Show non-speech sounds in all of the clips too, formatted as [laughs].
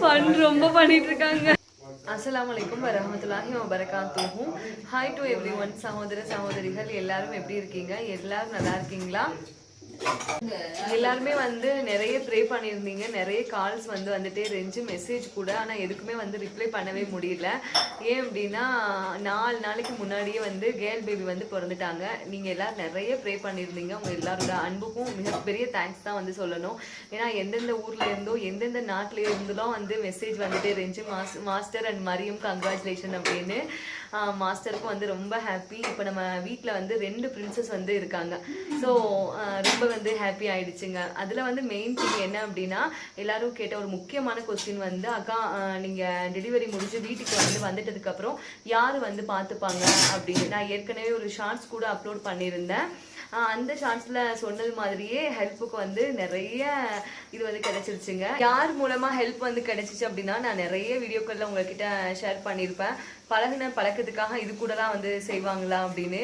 Fun ரொம்ப பண்ணிட்டு இருக்காங்க அஸ்ஸலாமு அலைக்கும் வரஹ்மத்துல்லாஹி வபரகாத்துஹு ஹாய் டு எவ்ரி ஒன் சகோதர சகோதரிகள் எல்லாரும் எப்படி இருக்கீங்க? எல்லாரும் நல்லா இருக்கீங்களா? எல்லாருமே வந்து நிறைய ப்ரே பண்ணியிருந்தீங்க. நிறைய கால்ஸ் வந்து வந்துட்டே இருந்துச்சு. மெசேஜ் கூட. ஆனால் எதுக்குமே வந்து ரிப்ளை பண்ணவே முடியல. ஏன் அப்படின்னா நாலு நாளைக்கு முன்னாடியே வந்து கேர்ள் பேபி வந்து பிறந்துட்டாங்க. நீங்கள் எல்லோரும் நிறைய ப்ரே பண்ணியிருந்தீங்க. உங்கள் எல்லாரோட அன்புக்கும் மிகப்பெரிய தேங்க்ஸ் தான் வந்து சொல்லணும். ஏன்னா எந்தெந்த ஊரில் இருந்தோ எந்தெந்த நாட்டிலேருந்தோ வந்து மெசேஜ் வந்துட்டே இருந்துச்சு. மாஸ் மாஸ்டர் அண்ட் மரியம் கங்க்ராச்சுலேஷன் அப்படின்னு. மாஸ்டருக்கும் வந்து ரொம்ப ஹாப்பி இப்போ நம்ம வீட்டில் வந்து ரெண்டு பிரின்சஸ் வந்து இருக்காங்க. ஸோ ரொம்ப வந்து ஹாப்பி ஆயிடுச்சுங்க. அதில் வந்து மெயின் திங் என்ன அப்படின்னா எல்லாரும் கேட்ட ஒரு முக்கியமான கொஸ்டின் வந்து அக்கா நீங்கள் டெலிவரி முடிஞ்சு வீட்டுக்கு வந்து வந்துட்டதுக்கப்புறம் யார் வந்து பார்த்துப்பாங்க? அப்படின்னு. நான் ஏற்கனவே ஒரு ஷார்ட்ஸ் கூட அப்லோட் பண்ணியிருந்தேன். அந்த சான்ஸ்ல சொன்னது மாதிரியே ஹெல்ப்புக்கு வந்து நிறைய இது வந்து கிடைச்சிருச்சுங்க. யார் மூலமா ஹெல்ப் வந்து கிடைச்சிச்சு அப்படின்னா நான் நிறைய வீடியோக்கள்ல உங்ககிட்ட ஷேர் பண்ணியிருப்பேன். பழகுன பழக்கத்துக்காக இது கூட தான் வந்து செய்வாங்களா அப்படின்னு.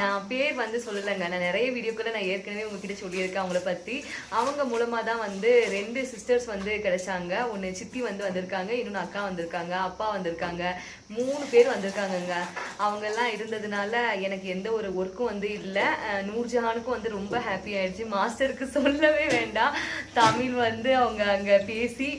நான் பேர் வந்து சொல்லலைங்க. நான் நிறைய வீடியோக்களை நான் ஏற்கனவே உங்ககிட்ட சொல்லியிருக்கேன் அவங்கள பத்தி. அவங்க மூலமா தான் வந்து ரெண்டு சிஸ்டர்ஸ் வந்து கிடைச்சாங்க. ஒன்று சித்தி வந்து வந்திருக்காங்க இன்னொன்று அக்கா வந்திருக்காங்க அப்பா வந்திருக்காங்க. மூணு பேர் வந்திருக்காங்கங்க. அவங்கெல்லாம் இருந்ததுனால எனக்கு எந்த ஒரு ஒர்க்கும் வந்து இல்லை. நூர்ஜஹானுக்கும் வந்து ரொம்ப ஹாப்பி ஆயிடுச்சு. மாஸ்டருக்கு சொல்லவே வேண்டாம். தமிழ் வந்து அவங்க அங்க பேசி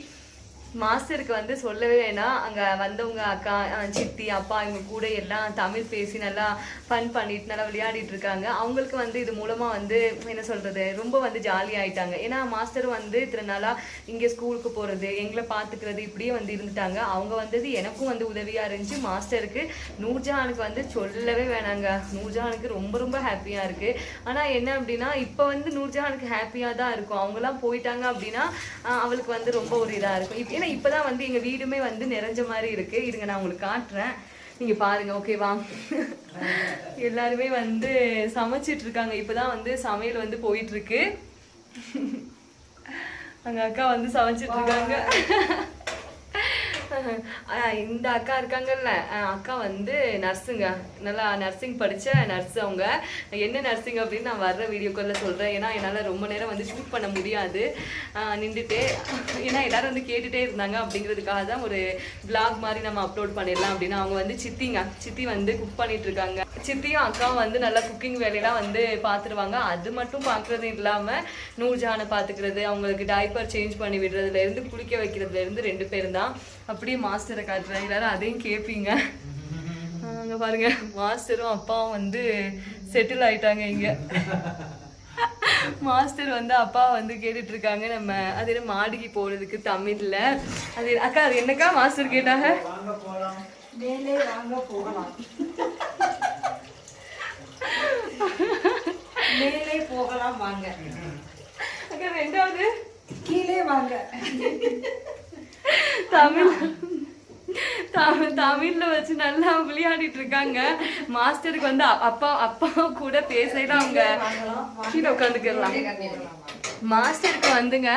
மாஸ்டருக்கு வந்து சொல்லவே வேணாம். அங்கே வந்தவங்க அக்கா சித்தி அப்பா இவங்க கூட எல்லாம் தமிழ் பேசி நல்லா ஃபன் பண்ணிட்டு நல்லா விளையாடிட்டு இருக்காங்க. அவங்களுக்கு வந்து இது மூலமாக வந்து என்ன சொல்கிறது ரொம்ப வந்து ஜாலி ஆயிட்டாங்க. ஏன்னா மாஸ்டர் வந்து இத்தனை நாளாக இங்கே ஸ்கூலுக்கு போகிறது எங்களை பார்த்துக்கிறது இப்படியே வந்து இருந்துட்டாங்க. அவங்க வந்தது எனக்கும் வந்து உதவியாக இருந்துச்சு. மாஸ்டருக்கு நூர்ஜஹானுக்கு வந்து சொல்லவே வேணாங்க. நூர்ஜஹானுக்கு ரொம்ப ரொம்ப ஹாப்பியாக இருக்குது ஆனால் என்ன அப்படின்னா இப்போ வந்து நூர்ஜஹானுக்கு ஹாப்பியாக தான் இருக்கும். அவங்களாம் போயிட்டாங்க அப்படின்னா அவளுக்கு வந்து ரொம்ப ஒரு இதாக இருக்கும். இப்போ ஏன்னா இப்பதான் வந்து எங்க வீடுமே வந்து நிறைஞ்ச மாதிரி இருக்கு. இருங்க நான் உங்களுக்கு காட்டுறேன். நீங்க பாருங்க ஓகேவா எல்லாருமே வந்து சமைச்சிட்டு இருக்காங்க. இப்பதான் வந்து சமையல் வந்து போயிட்டு இருக்கு. [laughs] அங்க அக்கா வந்து சமைச்சிட்டு இருக்காங்க. இந்த அக்கா இருக்காங்கல்ல அக்கா வந்து நர்ஸுங்க. நல்லா நர்சிங் படித்த நர்ஸ் அவங்க. என்ன நர்சிங் அப்படின்னு நான் வர்ற வீடியோக்குள்ள சொல்கிறேன் ஏன்னா என்னால் ரொம்ப நேரம் வந்து ஷூட் பண்ண முடியாது. நின்றுட்டு. ஏன்னா எல்லாரும் வந்து கேட்டுகிட்டே இருந்தாங்க அப்படிங்கிறதுக்காக தான் ஒரு பிளாக் மாதிரி நம்ம அப்லோட் பண்ணிடலாம் அப்படின்னு. அவங்க வந்து சித்திங்க. சித்தி வந்து குக் பண்ணிகிட்ருக்காங்க இருக்காங்க. சித்தியும் அக்காவும் வந்து நல்லா குக்கிங் வேலையெல்லாம் வந்து பார்த்துருவாங்க அது மட்டும் பார்க்குறது இல்லாமல் நூர்ஜானை பார்த்துக்கிறது அவங்களுக்கு டைப்பர் சேஞ்ச் பண்ணி விடுறதுலேருந்து குளிக்க வைக்கிறதுலேருந்து ரெண்டு பேரும் தான். அப்படியே மாஸ்டரை காட்டுறாங்க. எல்லாரும் அதையும் கேட்பீங்க அங்க பாருங்க மாஸ்டரும் அப்பாவும் வந்து செட்டில் ஆயிட்டாங்க இங்க. மாஸ்டர் வந்து அப்பா வந்து கேட்டுட்டு இருக்காங்க நம்ம அது என்ன மாடிக்கு போறதுக்கு தமிழ்ல. அது அக்கா அது என்னக்கா மாஸ்டர் கேட்டாங்க? மேலே போகலாம் வாங்க. அக்கா ரெண்டாவது. கீழே வாங்க. தமிழ் தமிழ் தமிழ்ல வச்சு நல்லா விளையாடிட்டு இருக்காங்க. மாஸ்டருக்கு வந்து அப்பா அப்பா கூட பேசலாம் அவங்க கீழே உட்காந்துக்கலாம் மாஸ்டருக்கு வந்துங்க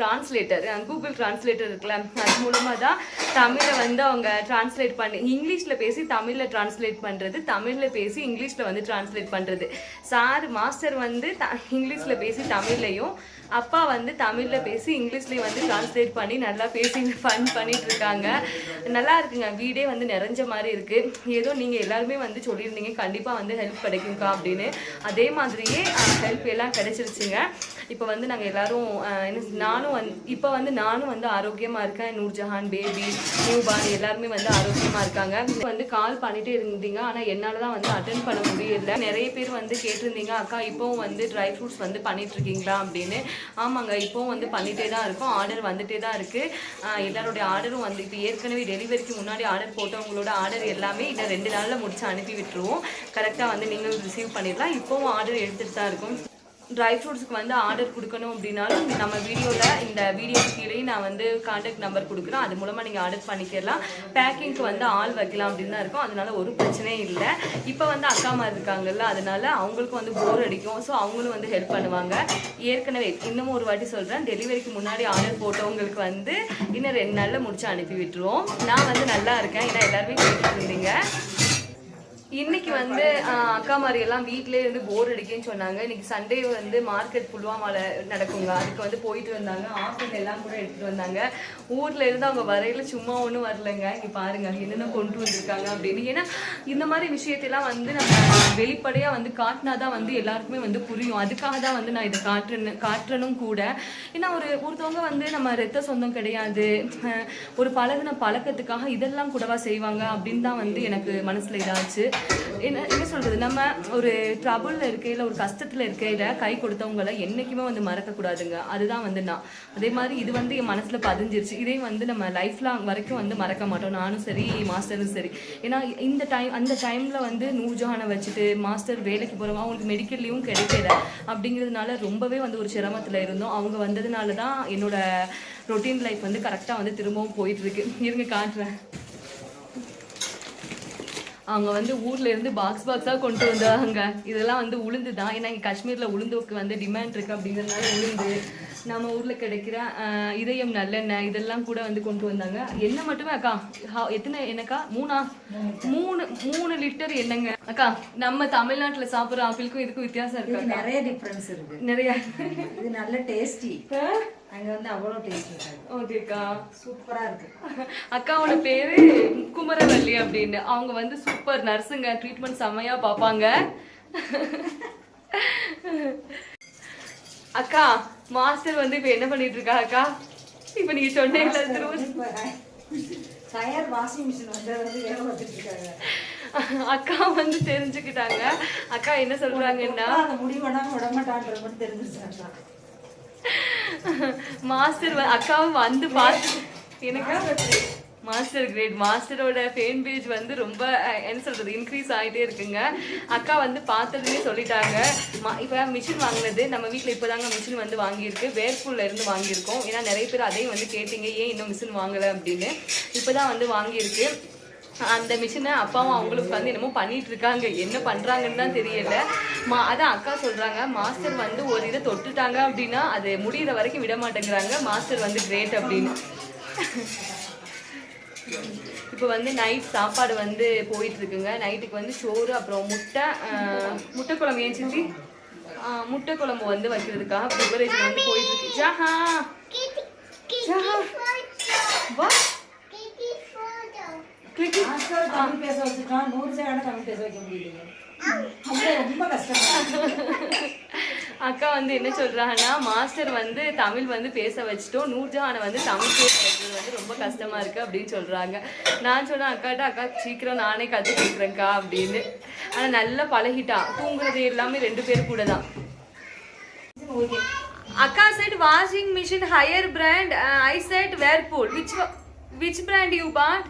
டிரான்ஸ்லேட்டர் கூகுள் டிரான்ஸ்லேட்டர் இருக்குல்ல அது மூலமாக தான் தமிழை வந்து அவங்க டிரான்ஸ்லேட் பண்ணி இங்கிலீஷில் பேசி தமிழில் டிரான்ஸ்லேட் பண்ணுறது தமிழில் பேசி இங்கிலீஷில் வந்து டிரான்ஸ்லேட் பண்ணுறது சார் மாஸ்டர் வந்து த- இங்கிலீஷில் பேசி தமிழ்லையும் அப்பா வந்து தமிழில் பேசி இங்கிலீஷ்லேயும் வந்து டிரான்ஸ்லேட் பண்ணி நல்லா பேசி ஃபன் பண்ணிட்டு இருக்காங்க. நல்லா இருக்குங்க வீடே வந்து நிறைஞ்ச மாதிரி இருக்குது ஏதோ நீங்கள் எல்லாருமே வந்து சொல்லியிருந்தீங்க கண்டிப்பாக வந்து ஹெல்ப் கிடைக்குங்க்கா அப்படின்னு. அதே மாதிரியே ஹெல்ப் எல்லாம் கிடைச்சிருச்சுங்க. இப்போ வந்து நாங்க எல்லாரும் என்ன நானும் வந்து இப்போ வந்து நானும் வந்து ஆரோக்கியமா இருக்கேன். நூர்ஜஹான் பேபி நியூபான் எல்லாருமே வந்து ஆரோக்கியமா இருக்காங்க. இப்போ வந்து கால் பண்ணிட்டே இருந்தீங்க. ஆனா என்னால் தான் வந்து அட்டன் பண்ண முடியல. நிறைய பேர் வந்து கேட்டிருந்தீங்க அக்கா இப்போவும் வந்து ட்ரை ஃப்ரூட்ஸ் வந்து பண்ணிட்டு இருக்கீங்களா? அப்படின்னு. ஆமாங்க இப்போவும் வந்து பண்ணிட்டே தான் இருக்கோம். ஆர்டர் வந்துட்டே தான் இருக்கு. எல்லாருடைய ஆர்டரும் வந்து இப்போ ஏற்கனவே டெலிவரிக்கு முன்னாடி ஆர்டர் போட்டவங்களோட ஆர்டர் எல்லாமே இன்னும் ரெண்டு நாளில் முடிச்சு அனுப்பி விட்டுருவோம். கரெக்டாக வந்து நீங்களும் ரிசீவ் பண்ணிடலாம். இப்போவும் ஆர்டர் எடுத்துகிட்டு தான் இருக்கும். ட்ரை ஃப்ரூட்ஸ்க்கு வந்து ஆர்டர் கொடுக்கணும் அப்படின்னாலும் நம்ம வீடியோவில் இந்த வீடியோ கீழே நான் வந்து காண்டாக்ட் நம்பர் கொடுக்குறேன். அது மூலமாக நீங்கள் ஆர்டர் பண்ணிக்கலாம். பேக்கிங்க்கு வந்து ஆள் வைக்கலாம் அப்படின்னு தான் இருக்கும். அதனால ஒரு பிரச்சனையும் இல்லை. இப்போ வந்து அக்கா மாதிரி இருக்காங்கல்ல அதனால அவங்களுக்கும் வந்து போர் அடிக்கும். ஸோ அவங்களும் வந்து ஹெல்ப் பண்ணுவாங்க. ஏற்கனவே இன்னமும் ஒரு வாட்டி சொல்கிறேன் டெலிவரிக்கு முன்னாடி ஆர்டர் போட்டவங்களுக்கு வந்து இன்னும் ரெண்டு நாளில் முடிச்சு அனுப்பி விட்டுருவோம். நான் வந்து நல்லா இருக்கேன். ஏன்னா எல்லாருமே கேட்டுட்டு இருந்தீங்க. இன்னைக்கு வந்து ஆஹ், அக்கா மாதிரி எல்லாம் வீட்லயே இருந்து போர் அடிக்குன்னு சொன்னாங்க. இன்னைக்கு சண்டே வந்து மார்க்கெட் புல்வாமால நடக்குங்க. அதுக்கு வந்து போயிட்டு வந்தாங்க. ஆப்பிள் எல்லாம் கூட எடுத்துட்டு வந்தாங்க. ஊர்ல இருந்து அவங்க வரையில சும்மா ஒன்றும் வரலங்க. இங்கே பாருங்க என்னென்ன கொண்டு வந்திருக்காங்க அப்படின்னு. ஏன்னா இந்த மாதிரி விஷயத்தெல்லாம் வந்து நம்ம வெளிப்படையா வந்து காட்டினாதான் வந்து எல்லாருக்குமே வந்து புரியும். அதுக்காக தான் வந்து நான் இதை காட்டுறேன்னு காட்டுறனும் கூட. ஏன்னா ஒரு ஒருத்தவங்க வந்து நம்ம ரத்த சொந்தம் கிடையாது. ஒரு பழகுன பழக்கத்துக்காக இதெல்லாம் கூடவா செய்வாங்க அப்படின்னு தான் வந்து எனக்கு மனசுல இதாச்சு. என்ன என்ன சொல்றது? நம்ம ஒரு ட்ரபுள்ல இருக்கையில ஒரு கஷ்டத்துல இருக்கையில கை கொடுத்தவங்கள என்னைக்குமே வந்து மறக்க கூடாதுங்க அதுதான் வந்து நான். அதே மாதிரி இது வந்து என் மனசுல பதிஞ்சிருச்சு. இதே வந்து நம்ம லைஃப் லாங் வரைக்கும் வந்து மறக்க மாட்டோம். நானும் சரி மாஸ்டரும் சரி. ஏன்னா இந்த டைம் அந்த டைமில் வந்து நூர்ஜஹானை வச்சுட்டு மாஸ்டர் வேலைக்கு போகிறவங்க அவங்களுக்கு மெடிக்கல் லீவும் கிடைக்கல. அப்படிங்கிறதுனால ரொம்பவே வந்து ஒரு சிரமத்தில் இருந்தோம். அவங்க வந்ததுனால தான் என்னோட ரொட்டீன் லைஃப் வந்து கரெக்டாக வந்து திரும்பவும் போயிட்டுருக்கு. இருங்க காட்டுறேன். அவங்க வந்து ஊர்ல இருந்து பாக்ஸ் பாக்ஸா கொண்டு வந்தாங்க. இதெல்லாம் வந்து உளுந்து தான் ஏன்னா இங்க காஷ்மீர்ல உளுந்துக்கு வந்து டிமாண்ட் இருக்கு அப்படிங்கிறதுனால உளுந்து. நம்ம ஊர்ல கிடைக்கிற இதயம் நல்லெண்ணெய் இதெல்லாம் கூட வந்து கொண்டு வந்தாங்க. எண்ணெய் மட்டுமே அக்கா எத்தனை என்னக்கா மூணா? மூணு மூணு லிட்டர் எண்ணெய்ங்க. அக்கா நம்ம தமிழ்நாட்டுல சாப்பிடுற ஆப்பிளுக்கும் இதுக்கும் வித்தியாசம் இருக்கா நிறைய டிஃபரன்ஸ் இருக்கு. நிறைய. இது நல்ல டேஸ்டி அங்க வந்து அவ்வளோ டேஸ்ட் ஓகேக்கா சூப்பரா இருக்கு. அக்காவோட பேரு குமரவல்லி அப்படின்னு. அவங்க வந்து சூப்பர் நர்ஸுங்க. ட்ரீட்மெண்ட் செம்மையா பார்ப்பாங்க. அக்கா மாஸ்டர் வந்து இப்ப என்ன பண்ணிட்டு இருக்கா அக்கா? இப்ப நீங்க சொன்னீங்கல்ல திரும்ப டயர் வாஷிங் மிஷின் வந்து வேலை பார்த்துட்டு இருக்காங்க. அக்கா வந்து தெரிஞ்சுக்கிட்டாங்க. அக்கா என்ன சொல்றாங்கன்னா அந்த முடிவு பண்ணாம விட மாட்டான்றது மட்டும் தெரிஞ்சிருச்சாங்க மாஸ்டர் அக்காவும் வந்து பார்த்து எனக்கு மாஸ்டர் கிரேட் மாஸ்டரோட ஃபேன் பேஜ் வந்து ரொம்ப என்ன சொல்கிறது இன்க்ரீஸ் ஆகிட்டே இருக்குங்க. அக்கா வந்து பார்த்ததுமே சொல்லிட்டாங்க. மா- இப்போ மிஷின் வாங்கினது நம்ம வீட்டில் இப்போதாங்க மிஷின் வந்து வாங்கியிருக்கு. வேர்பூலில் இருந்து வாங்கியிருக்கோம். ஏன்னா நிறைய பேர் அதையும் வந்து கேட்டீங்க ஏன் இன்னும் மிஷின் வாங்கலை? அப்படின்னு. இப்போ தான் வந்து வாங்கியிருக்கு. அந்த மிஷினை அப்பாவும் அவங்களுக்கு வந்து என்னமோ பண்ணிட்டு இருக்காங்க. என்ன பண்றாங்கன்னு தான் தெரியல. மா அதான் அக்கா சொல்றாங்க மாஸ்டர் வந்து ஒரு இதை தொட்டுட்டாங்க அப்படின்னா அது முடியிற வரைக்கும் விட மாட்டேங்கிறாங்க. மாஸ்டர் வந்து கிரேட் அப்படின்னு. இப்போ வந்து நைட் சாப்பாடு வந்து போயிட்டு இருக்குங்க நைட்டுக்கு வந்து சோறு அப்புறம் முட்டை முட்டை குழம்பு ஏன் சித்தி? முட்டை குழம்பு வந்து வைக்கிறதுக்காக ப்ரிப்பரேஷன் வந்து போயிட்டு இருக்கு ஜஹா! ஜஹா! வா! தமிழ் பேச வச்சுட்டான் நூறு சேகான தமிழ் பேச வைக்க முடியலைங்க அது ரொம்ப கஷ்டமா. அக்கா வந்து என்ன சொல்றாங்கன்னா மாஸ்டர் வந்து தமிழ் வந்து பேச வச்சுட்டோம். நூர்ஜஹானை வந்து தமிழ் பேச வைக்கிறது வந்து ரொம்ப கஷ்டமா இருக்கு அப்படின்னு சொல்றாங்க. நான் சொன்னேன் அக்காட்ட அக்கா சீக்கிரம் நானே கத்து கொடுக்குறேன்க்கா அப்படின்னு. ஆனா நல்லா பழகிட்டான் தூங்குறது எல்லாமே ரெண்டு பேரும் கூட தான். அக்கா set washing machine Haier brand I set Whirlpool which which brand you bought.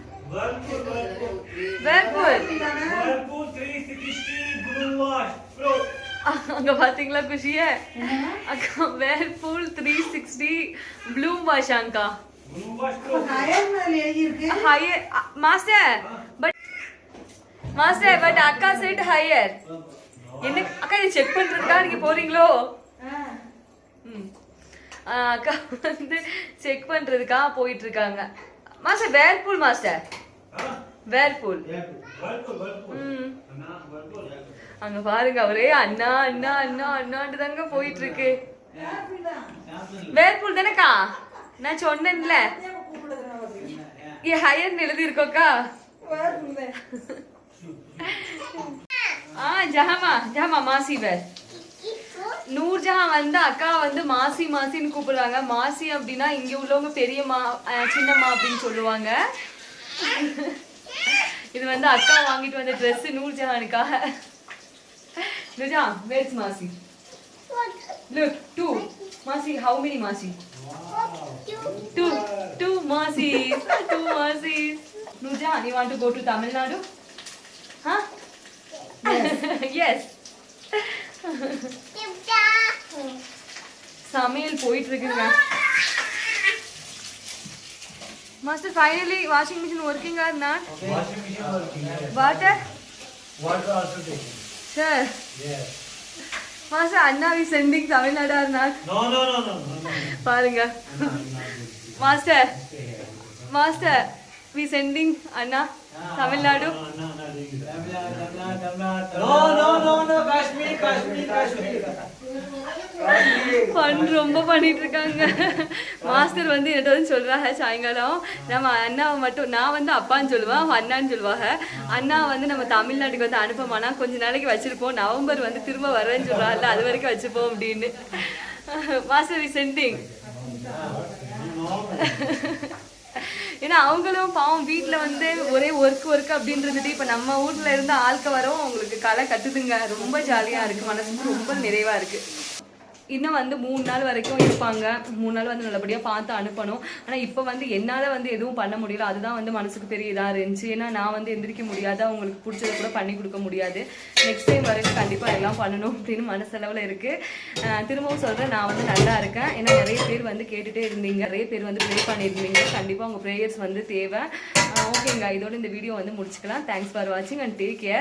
Whirlpool Whirlpool 360 Blue Wash Pro. அங்க பாத்தீங்களா குஷிய? அக்கா Whirlpool three sixty blue wash Haier master but master but அக்கா செட் ஹையர் என்ன அக்கா இது செக் பண்றதுக்கா நீங்க போறீங்களோ? அக்கா வந்து செக் பண்றதுக்காக போயிட்டு இருக்காங்க மாஸ்டர் வேர்பூல் மாஸ்டர்? வேர்பூல். ம். அங்க பாருங்க அவரே அண்ணா அண்ணா அண்ணா அண்ணாட்டு தாங்க போயிட்டு இருக்கு வேர்பூல் தானேக்கா? நான் சொன்னேன்ல. ஏ ஹையர்னு எழுதி இருக்கோக்கா ஆ ஜஹாமா ஜஹாமா மாசி வேர் நூர்ஜஹான் வந்து அக்கா வந்து மாசி மாசின்னு கூப்பிடுவாங்க மாசி அப்படின்னா இங்க உள்ளவங்க பெரியம்மா சின்னம்மா அப்படின்னு சொல்லுவாங்க. இது வந்து அக்கா வாங்கிட்டு வந்த dress நூர்ஜஹானுக்காக Noorjahan where's maasi look two maasi how many maasi two two maasis two maasis Noorjahan you want to go to Tamil Nadu? Huh? Yes. [laughs] சமையல் போயிட்டு இருக்குங்க master finally washing machine working or not Washing machine working. yes. Water Water also sir Yes. Master Anna we sending Tamil Nadu or not No, no, no, no, no, no. பாருங்க Anna, Anna, master. Master we sending Anna Tamil Nadu No, fun ரொம்ப பண்ணிட்டு இருக்காங்க master வந்து என்கிட்ட வந்து சொல்றாங்க சாயங்காலம் நம்ம அண்ணாவை மட்டும் நான் வந்து அப்பான்னு சொல்லுவேன் அண்ணான்னு சொல்லுவாங்க. அண்ணா வந்து நம்ம தமிழ்நாட்டுக்கு வந்து அனுப்பமானா கொஞ்ச நாளைக்கு வச்சிருப்போம். நவம்பர் வந்து திரும்ப வரேன்னு சொல்றாங்கல்ல அது வரைக்கும் வச்சுப்போம் அப்படின்னு. மாஸ்டர் சென்டிங் ஏன்னா அவங்களும் பாவம் வீட்டில் வந்து ஒரே ஒர்க் ஒர்க் அப்படின்றதுட்டு இப்போ நம்ம ஊர்ல இருந்து ஆள்க வரவும் அவங்களுக்கு களை கட்டுதுங்க ரொம்ப ஜாலியாக இருக்கு. மனசுக்கு ரொம்ப நிறைவா இருக்கு. இன்னும் வந்து மூணு நாள் வரைக்கும் இருப்பாங்க. மூணு நாள் வந்து நல்லபடியாக பார்த்து அனுப்பணும். ஆனால் இப்போ வந்து என்னால் வந்து எதுவும் பண்ண முடியல. அதுதான் வந்து மனசுக்கு பெரிய இதாக இருந்துச்சு. ஏன்னா நான் வந்து எந்திரிக்க முடியாது அவங்களுக்கு பிடிச்சதை கூட பண்ணி கொடுக்க முடியாது. நெக்ஸ்ட் டைம் வரைக்கும் கண்டிப்பாக எல்லாம் பண்ணணும் அப்படின்னு மனசளவில் இருக்குது திரும்பவும் சொல்கிறேன் நான் வந்து நல்லா இருக்கேன். ஏன்னா நிறைய பேர் வந்து கேட்டுகிட்டே இருந்தீங்க. நிறைய பேர் வந்து ப்ரே பண்ணியிருந்தீங்க. கண்டிப்பாக உங்கள் ப்ரேயர்ஸ் வந்து தேவை. ஓகேங்க இதோட இந்த வீடியோ வந்து முடிச்சுக்கலாம். தேங்க்ஸ் ஃபார் வாட்சிங் அண்ட் டேக் கேர்